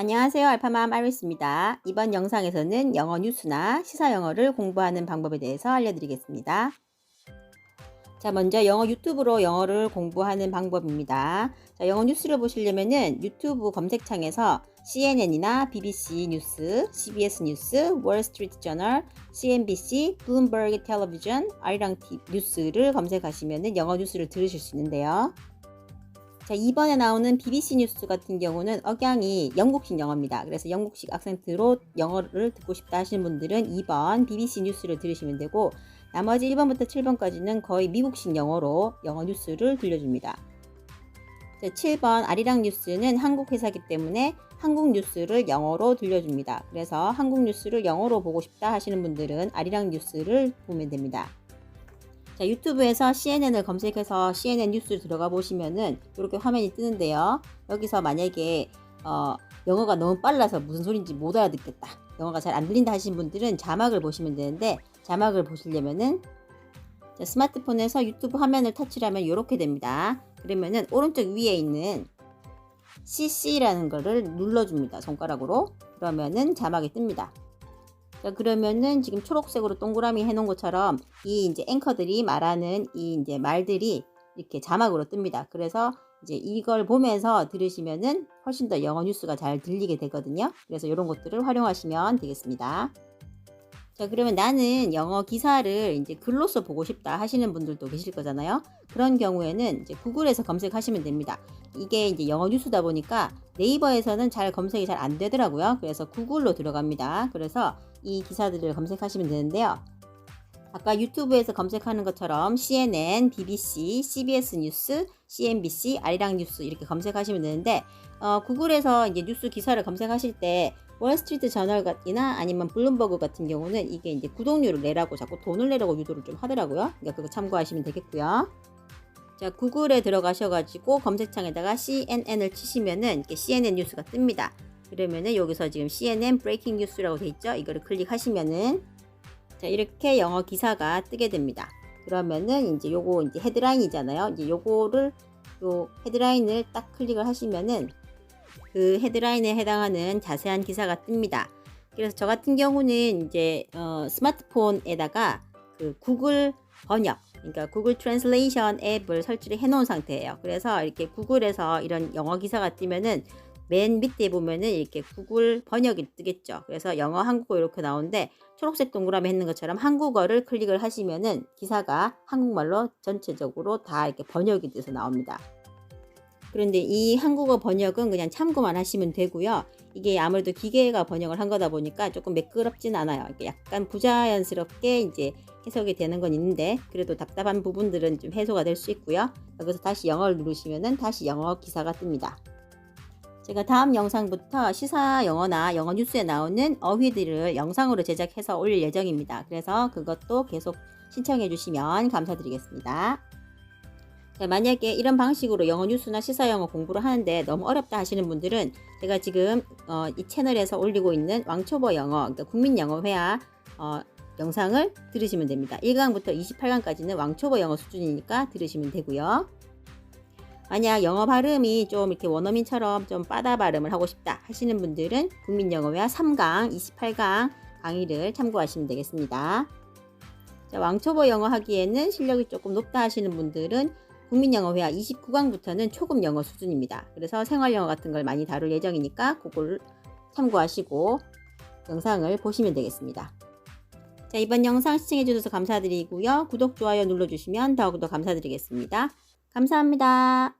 안녕하세요. 알파맘 아리스입니다. 이번 영상에서는 영어 뉴스나 시사 영어를 공부하는 방법에 대해서 알려드리겠습니다. 자, 먼저 영어 유튜브로 영어를 공부하는 방법입니다. 자, 영어 뉴스를 보시려면은 유튜브 검색창에서 CNN이나 BBC 뉴스, CBS 뉴스, 월스트리트 저널, CNBC, 블룸버그 텔레비전, 아리랑 뉴스를 검색하시면은 영어 뉴스를 들으실 수 있는데요. 자, 이번에 나오는 BBC 뉴스 같은 경우는 억양이 영국식 영어입니다. 그래서 영국식 악센트로 영어를 듣고 싶다 하시는 분들은 2번 BBC 뉴스를 들으시면 되고 나머지 1번부터 7번까지는 거의 미국식 영어로 영어 뉴스를 들려줍니다. 자, 7번 아리랑 뉴스는 한국 회사이기 때문에 한국 뉴스를 영어로 들려줍니다. 그래서 한국 뉴스를 영어로 보고 싶다 하시는 분들은 아리랑 뉴스를 보면 됩니다. 자, 유튜브에서 CNN을 검색해서 CNN 뉴스 들어가 보시면은 이렇게 화면이 뜨는데요. 여기서 만약에 어, 영어가 너무 빨라서 무슨 소리인지 못 알아듣겠다. 영어가 잘 안 들린다 하시는 분들은 자막을 보시면 되는데 자막을 보시려면은 자, 스마트폰에서 유튜브 화면을 터치를 하면 이렇게 됩니다. 그러면은 오른쪽 위에 있는 CC라는 거를 눌러줍니다. 손가락으로. 그러면은 자막이 뜹니다. 자, 그러면은 지금 초록색으로 동그라미 해놓은 것처럼 이 이제 앵커들이 말하는 이 이제 말들이 이렇게 자막으로 뜹니다. 그래서 이제 이걸 보면서 들으시면은 훨씬 더 영어 뉴스가 잘 들리게 되거든요. 그래서 이런 것들을 활용하시면 되겠습니다. 자, 그러면 나는 영어 기사를 이제 글로써 보고 싶다 하시는 분들도 계실 거잖아요. 그런 경우에는 이제 구글에서 검색하시면 됩니다. 이게 이제 영어 뉴스다 보니까 네이버에서는 잘 검색이 잘 안 되더라고요. 그래서 구글로 들어갑니다. 그래서 이 기사들을 검색하시면 되는데요. 아까 유튜브에서 검색하는 것처럼 CNN, BBC, CBS 뉴스, CNBC, 아리랑 뉴스 이렇게 검색하시면 되는데 어, 구글에서 이제 뉴스 기사를 검색하실 때 월스트리트 저널이나 아니면 블룸버그 같은 경우는 이게 이제 구독료를 내라고 자꾸 돈을 내라고 유도를 좀 하더라고요. 그러니까 그거 참고하시면 되겠고요. 자, 구글에 들어가셔가지고 검색창에다가 CNN을 치시면은 이렇게 CNN 뉴스가 뜹니다. 그러면은 여기서 지금 CNN 브레이킹 뉴스라고 돼 있죠? 이거를 클릭하시면은 자, 이렇게 영어 기사가 뜨게 됩니다. 그러면은 이제 요거 이제 헤드라인이잖아요. 이제 요거를 요 헤드라인을 딱 클릭을 하시면은 그 헤드라인에 해당하는 자세한 기사가 뜹니다. 그래서 저 같은 경우는 이제 어, 스마트폰에다가 그 구글 번역, 그러니까 구글 트랜슬레이션 앱을 설치를 해놓은 상태예요. 그래서 이렇게 구글에서 이런 영어 기사가 뜨면은 맨 밑에 보면은 이렇게 구글 번역이 뜨겠죠. 그래서 영어, 한국어 이렇게 나오는데 초록색 동그라미 했는 것처럼 한국어를 클릭을 하시면은 기사가 한국말로 전체적으로 다 이렇게 번역이 돼서 나옵니다. 그런데 이 한국어 번역은 그냥 참고만 하시면 되고요. 이게 아무래도 기계가 번역을 한 거다 보니까 조금 매끄럽진 않아요. 약간 부자연스럽게 이제 해석이 되는 건 있는데 그래도 답답한 부분들은 좀 해소가 될 수 있고요. 여기서 다시 영어를 누르시면은 다시 영어 기사가 뜹니다. 제가 다음 영상부터 시사 영어나 영어 뉴스에 나오는 어휘들을 영상으로 제작해서 올릴 예정입니다. 그래서 그것도 계속 신청해 주시면 감사드리겠습니다. 자, 만약에 이런 방식으로 영어 뉴스나 시사 영어 공부를 하는데 너무 어렵다 하시는 분들은 제가 지금 어, 이 채널에서 올리고 있는 왕초보 영어, 그러니까 국민 영어 회화 어, 영상을 들으시면 됩니다. 1강부터 28강까지는 왕초보 영어 수준이니까 들으시면 되고요. 만약 영어 발음이 좀 이렇게 원어민처럼 좀 빠다 발음을 하고 싶다 하시는 분들은 국민 영어 회화 3강, 28강 강의를 참고하시면 되겠습니다. 자, 왕초보 영어 하기에는 실력이 조금 높다 하시는 분들은 국민영어회화 29강부터는 초급 영어 수준입니다. 그래서 생활영어 같은 걸 많이 다룰 예정이니까 그걸 참고하시고 영상을 보시면 되겠습니다. 자, 이번 영상 시청해주셔서 감사드리고요. 구독, 좋아요 눌러주시면 더욱더 감사드리겠습니다. 감사합니다.